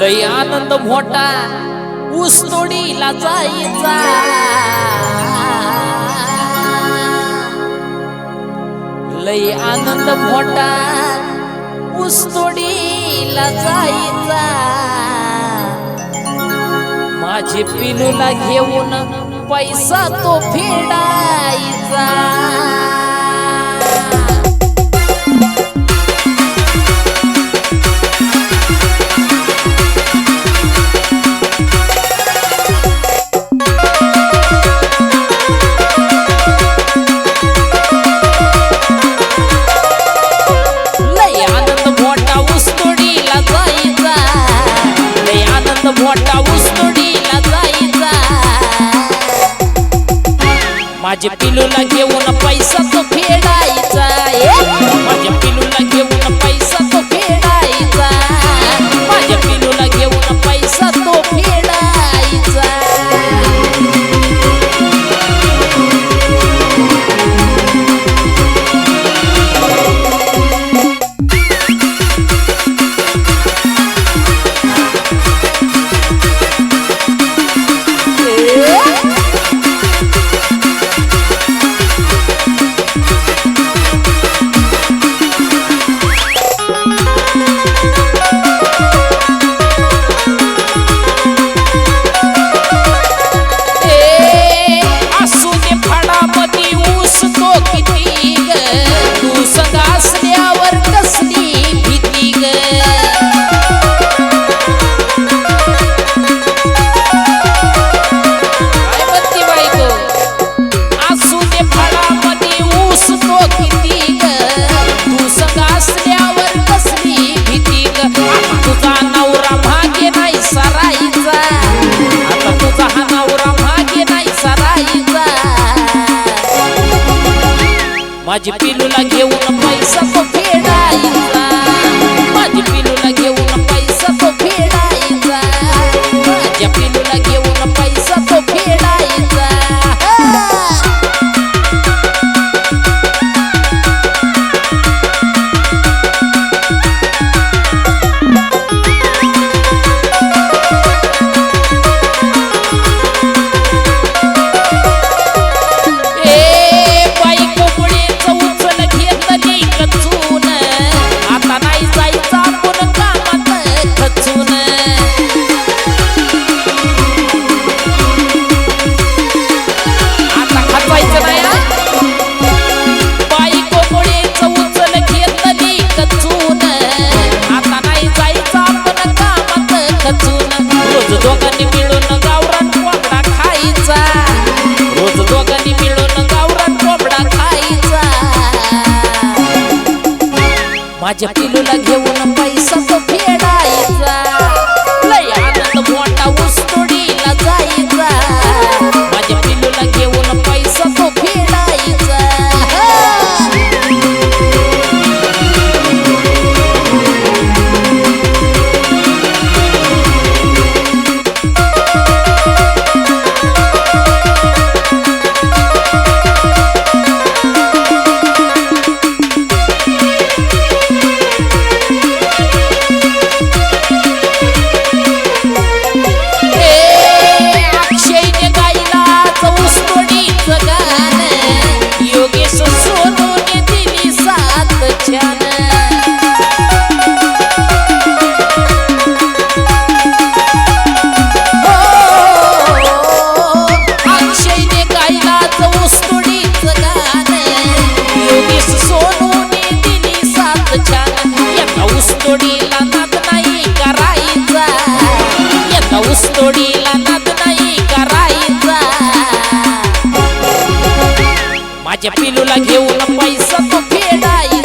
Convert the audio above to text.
लय आनंद मोठा ऊस तोडीला जायचा. लय आनंद मोठा ऊस तोडीला जायचा. माझे पिलूला घेऊन पैसा तो फेडायचा. આજે પીલું લાગે ઓના પૈસા તો माझी पिलूला घेऊन पैसा तो फेडायचा माझी पिलूला घेऊन पैसा तो फेडायचा माझ्या पिलूला घेऊन पैसा माझ्या पिलूला घेऊन पैसा तो फेडायचा. लय आनंद मोठा ऊस तोडीला जायचा. पाऊस तोडीला नाद नाही करायचा माझ्या पिलूला घेऊन पैसा तो फेडायचा